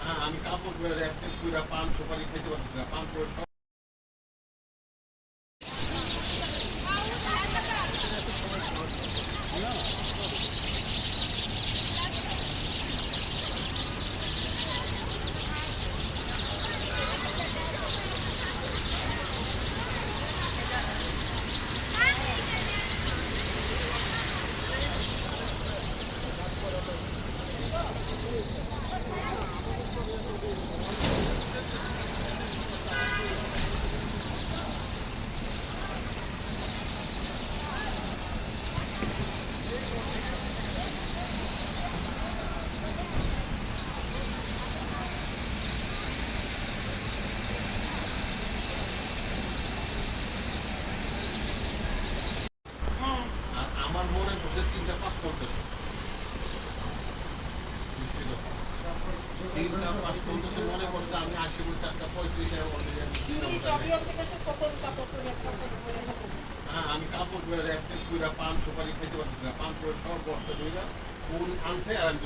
হ্যাঁ আমি কাপড় পান সুপারি খেতে পারছি না পান আমি হ্যাঁ আমি কাপড় পান সুপারি খেতে পারছি না। পান সুপারি সব বস্তা দুইটা ফুল আনছে আর আমি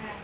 হ্যাঁ